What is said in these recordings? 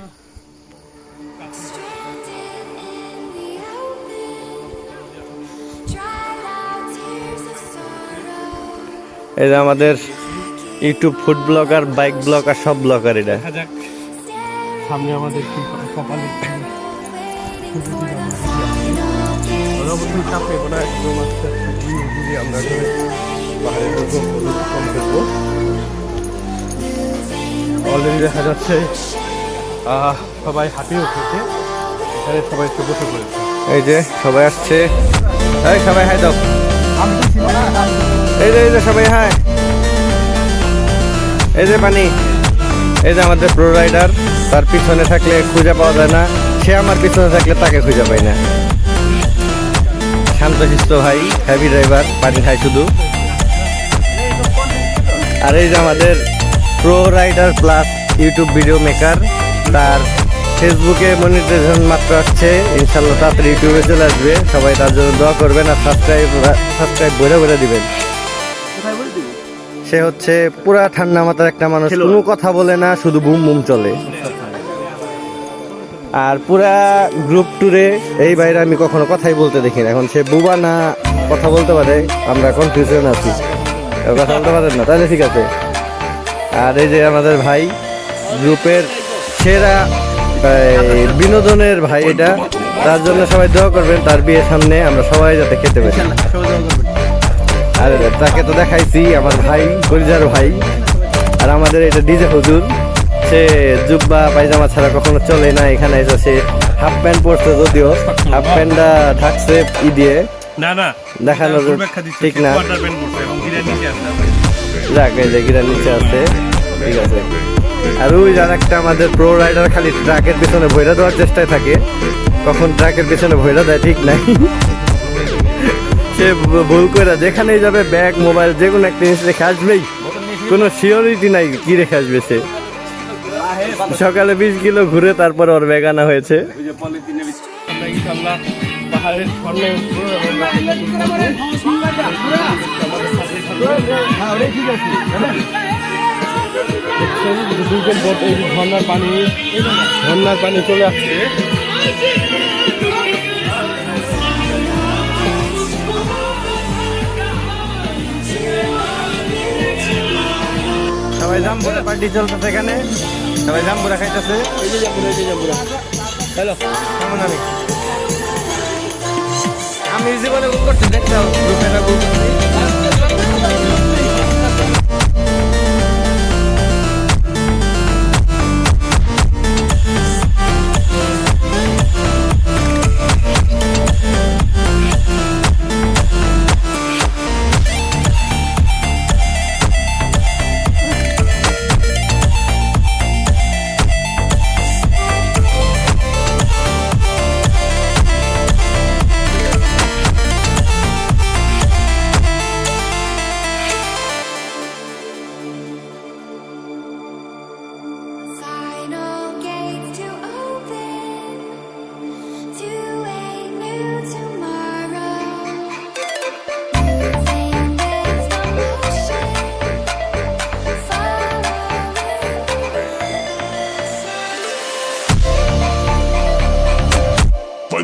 Sorrow. আমাদের YouTube food blogger bike blogger সব blogger এটা দেখা সামনে আমাদের কি অলরেডি দেখা যাচ্ছে সবাই হাঁপিয়ে উঠেছে। এখানে সবাই একটু বসে পড়েছে। এই যে সবাই আসছে। এই সবাই হাই দাও। এই যে এই যে সবাই হাই। এই যে পানি। এই যে আমাদের প্রো রাইডার তার পিছনে থাকলে খুঁজে পাওয়া যায় না। সে আমার পিছনে থাকলে তাকে খুঁজে পাই না। শান্ত শান্তশিষ্ট ভাই হ্যাভি ড্রাইভার পানি খায় শুধু। আর এই যে আমাদের pro rider plus YouTube video maker তার ফেসবুকে মনিটাইজেশন মাত্র আসছে। ইনশাল্লাহ তাড়াতাড়ি ইউটিউবে চলে আসবে। সবাই তার জন্য দোয়া করবেন আর সাবস্ক্রাইব সাবস্ক্রাইব ভরে ভরে দিবেন। সে হচ্ছে পুরা ঠান্ডা মাথার একটা মানুষ। কোনো কথা বলে না শুধু বুম বুম চলে। আর পুরা গ্রুপ ট্যুরে এই বাইরে আমি কখনো কথাই বলতে দেখি না। এখন সে বুবা না কথা বলতে পারে আমরা কনফিউশন আছি। কথা বলতে পারেন না তাহলে ঠিক আছে। আর এই যে আমাদের ভাই গ্রুপের সেরা বিনোদনের ভাই এটা। তার জন্য সবাই দোয়া করবেন তার বিয়ের সামনে আমরা সবাই যাতে খেতে পারি। আর তাকে তো দেখাইছি আমার ভাই কলিজার ভাই। আর আমাদের এটা ডিজে হুজুর সে জুব্বা পায়জামা ছাড়া কখনো চলে না এখানে এসে সে হাফ প্যান্ট পরছে যদিও। হাফ প্যান্টটা ঢাকছে ই দিয়ে। না না দেখানো ঠিক না। যাক এই যে গিরার নিচে আছে ঠিক আছে। আর ওই আর একটা আমাদের প্রো রাইডার খালি ট্রাকের পিছনে ভৈরা দেওয়ার চেষ্টায় থাকে। কখন ট্রাকের পিছনে ভৈরা দেয় ঠিক নাই। সে ভুল করে যেখানেই যাবে ব্যাগ, মোবাইল, যে কোনো একটা জিনিস রেখে আসবেই। কোনো সিওরিটি নাই কি রেখে আসবে সে। সকালে বিশ কিলো ঘুরে তারপর ওর ব্যাগ আনা হয়েছে। আমরা ইনশাল্লাহ দুজন বোট এই যে ঝর্ণার পানি ঝর্ণার পানি চলে আসছে। সবাই জাম্বুরা পার্টি চলতেছে এখানে সবাই জাম্বুরা খাইতেছে হ্যালো কেমন আমি আমি জীবনে ভুল করছি। দেখতে গ্রুপে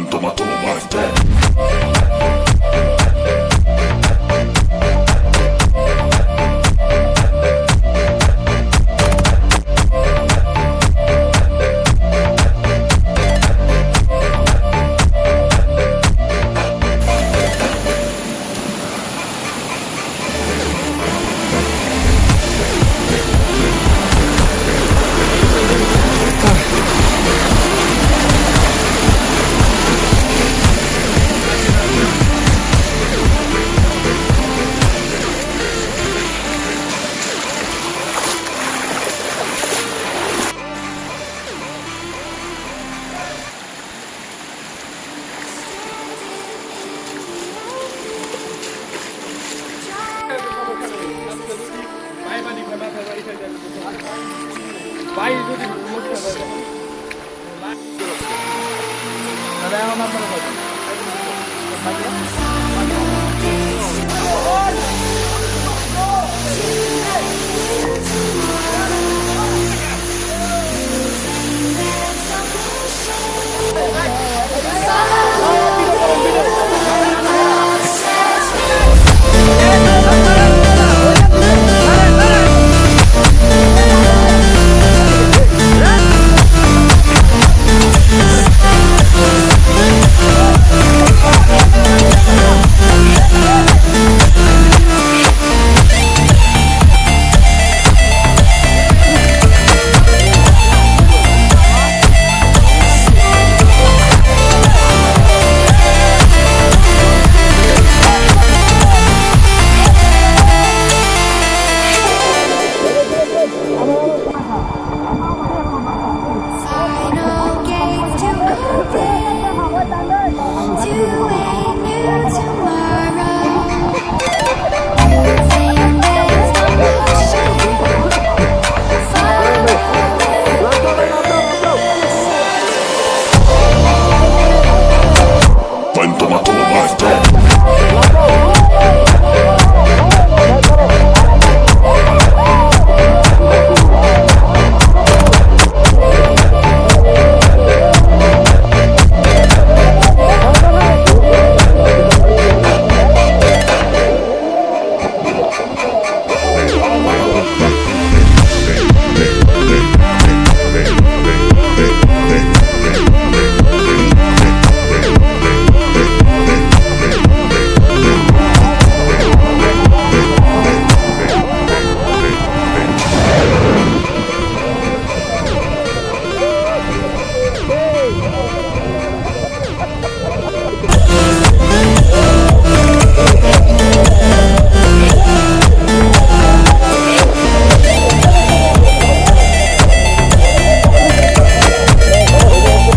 tanto ma দাদা এখন আপনারা